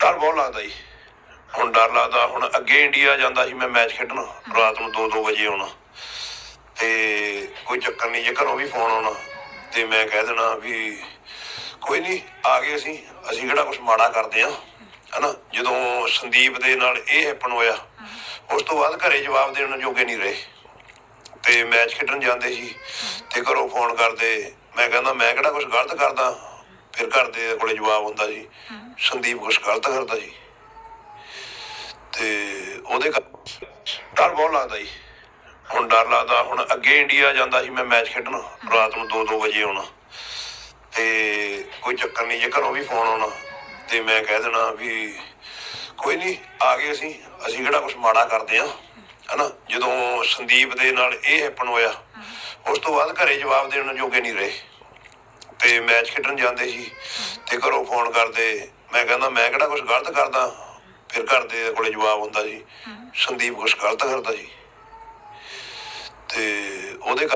ਡਰ ਬਹੁਤ ਲੱਗਦਾ ਜੀ। ਹੁਣ ਡਰ ਲੱਗਦਾ। ਹੁਣ ਅੱਗੇ ਇੰਡੀਆ ਜਾਂਦਾ ਸੀ ਮੈਂ ਮੈਚ ਖੇਡਣ। ਰਾਤ ਨੂੰ 2-2 ਵਜੇ ਆਉਣਾ ਤੇ ਕੋਈ ਚੱਕਰ ਨਹੀਂ। ਜੇ ਘਰੋਂ ਵੀ ਫੋਨ ਆਉਣਾ, ਤੇ ਮੈਂ ਕਹਿ ਦੇਣਾ ਵੀ ਕੋਈ ਨਹੀਂ, ਆ ਗਏ ਅਸੀਂ। ਅਸੀਂ ਕਿਹੜਾ ਕੁਝ ਮਾੜਾ ਕਰਦੇ ਆ ਹਨਾ? ਜਦੋਂ ਸੰਦੀਪ ਦੇ ਨਾਲ ਇਹ ਹੈਪਨ ਹੋਇਆ, ਉਸ ਤੋਂ ਬਾਅਦ ਘਰੇ ਜਵਾਬ ਦੇਣ ਜੋਗੇ ਨਹੀਂ ਰਹੇ। ਤੇ ਮੈਚ ਖੇਡਣ ਜਾਂਦੇ ਸੀ ਤੇ ਘਰੋਂ ਫੋਨ ਕਰਦੇ। ਮੈਂ ਕਹਿੰਦਾ, ਮੈਂ ਕਿਹੜਾ ਕੁਝ ਗਲਤ ਕਰਦਾ? ਫਿਰ ਘਰ ਦੇ ਕੋਲੇ ਜਵਾਬ ਹੁੰਦਾ ਸੀ, ਸੰਦੀਪ ਕੁਝ ਗਲਤ ਕਰਦਾ ਸੀ। ਤੇ ਉਹਦੇ ਡਰ ਬਹੁਤ ਲੱਗਦਾ ਜੀ ਹੁਣ ਡਰ ਲੱਗਦਾ, ਹੁਣ ਅੱਗੇ ਇੰਡੀਆ ਜਾਂਦਾ ਸੀ ਮੈਂ ਮੈਚ ਖੇਡਣ, ਰਾਤ ਨੂੰ 2-2 ਵਜੇ ਆਉਣਾ। ਤੇ ਕੋਈ ਚੱਕਰ ਨਹੀਂ, ਜੇ ਘਰੋਂ ਵੀ ਫੋਨ ਆਉਣਾ ਤੇ ਮੈਂ ਕਹਿ ਦੇਣਾ ਵੀ ਕੋਈ ਨਹੀਂ, ਆ ਗਏ ਅਸੀਂ ਅਸੀਂ ਕਿਹੜਾ ਕੁਝ ਮਾੜਾ ਕਰਦੇ ਆ ਹਨਾ? ਜਦੋਂ ਸੰਦੀਪ ਦੇ ਨਾਲ ਇਹ ਹੈਪਨ ਹੋਇਆ ਉਸ ਤੋਂ ਬਾਅਦ ਘਰੇ ਜਵਾਬ ਦੇਣ ਜੋਗੇ ਨਹੀਂ ਰਹੇ। ਤੇ ਮੈਚ ਖੇਡਣ ਜਾਂਦੇ ਸੀ ਤੇ ਘਰੋਂ ਫੋਨ ਕਰਦੇ ਮੈਂ ਕਹਿੰਦਾ ਮੈਂ ਕਿਹੜਾ ਕੁਝ ਗਲਤ ਕਰਦਾ? ਫਿਰ ਘਰ ਦੇ ਕੋਲੇ ਜਵਾਬ ਹੁੰਦਾ ਸੀ ਸੰਦੀਪ ਕੁਝ ਗਲਤ ਕਰਦਾ ਸੀ। ਤੇ ਉਹਦੇ